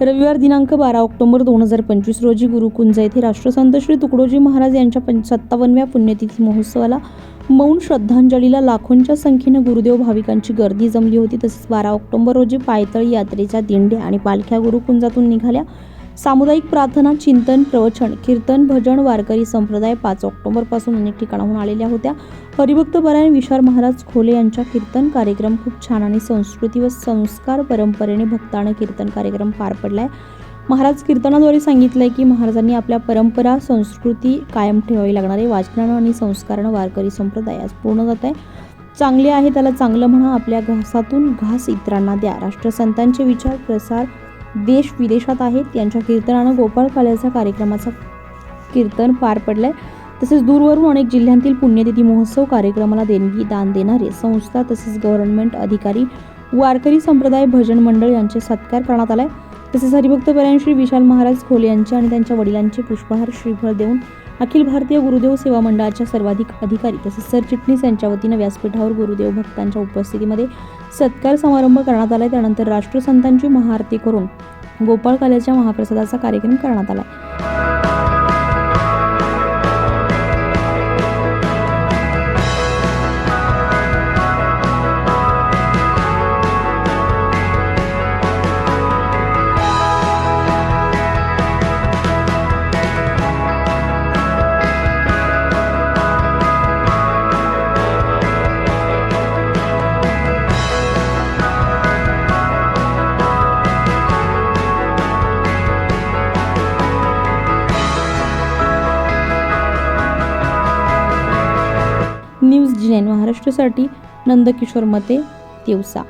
रविवार दिनांक बारा ऑक्टोबर दोन हजार पंचवीस रोजी गुरुकुंज येथे राष्ट्रसंत श्री तुकडोजी महाराज यांच्या पं सत्तावन्नव्या पुण्यतिथी महोत्सवाला मौन श्रद्धांजलीला लाखोंच्या संख्येनं गुरुदेव भाविकांची गर्दी जमली होती. तसेच बारा ऑक्टोबर रोजी पायतळी यात्रेच्या दिंड्या आणि पालख्या गुरुकुंजातून निघाल्या. सामुदायिक प्रार्थना चिंतन प्रवचन कीर्तन भजन वारकरी संप्रदाय पाच ऑक्टोबरपासून अनेक ठिकाणाहून आलेल्या होत्या. हरिभक्त परायण विशाल महाराज खोले यांच्या कीर्तन कार्यक्रम खूप छान आणि संस्कृती व संस्कार परंपरेने भक्तानं कीर्तन कार्यक्रम पार पडलाय. महाराज कीर्तनाद्वारे सांगितलंय की महाराजांनी आपल्या परंपरा संस्कृती कायम ठेवावी लागणारे वाचनानं आणि संस्कारानं वारकरी संप्रदाय आज पूर्ण जात आहे. चांगले आहे त्याला चांगलं म्हणा आपल्या घासातून घास इतरांना द्या. राष्ट्रसंतांचे विचार प्रसार देश विदेशात आहेत. त्यांच्या कीर्तनानं गोपाळ काल्याचा कार्यक्रमाचा कीर्तन पार पडलंय. तसेच दूरवरून अनेक जिल्ह्यांतील पुण्यतिथी महोत्सव कार्यक्रमाला देणगी दान देणारे संस्था तसेच गव्हर्नमेंट अधिकारी वारकरी संप्रदाय भजन मंडळ यांचे सत्कार करण्यात आलाय. तसेच हरिभक्त श्री विशाल महाराज खोले यांचे आणि त्यांच्या वडिलांचे पुष्पहार श्रीफळ देऊन अखिल भारतीय गुरुदेव सेवा मंडळाच्या सर्वाधिक अधिकारी तसेच सरचिटणीस यांच्या वतीनं व्यासपीठावर गुरुदेव भक्तांच्या उपस्थितीमध्ये सत्कार समारंभ करण्यात आला त्यानंतर राष्ट्रसंतांची महाआरती करून गोपाळकाल्याच्या महाप्रसादाचा कार्यक्रम करण्यात आला न्यूज जी नाईन महाराष्ट्रासाठी नंदकिशोर मते दिवसा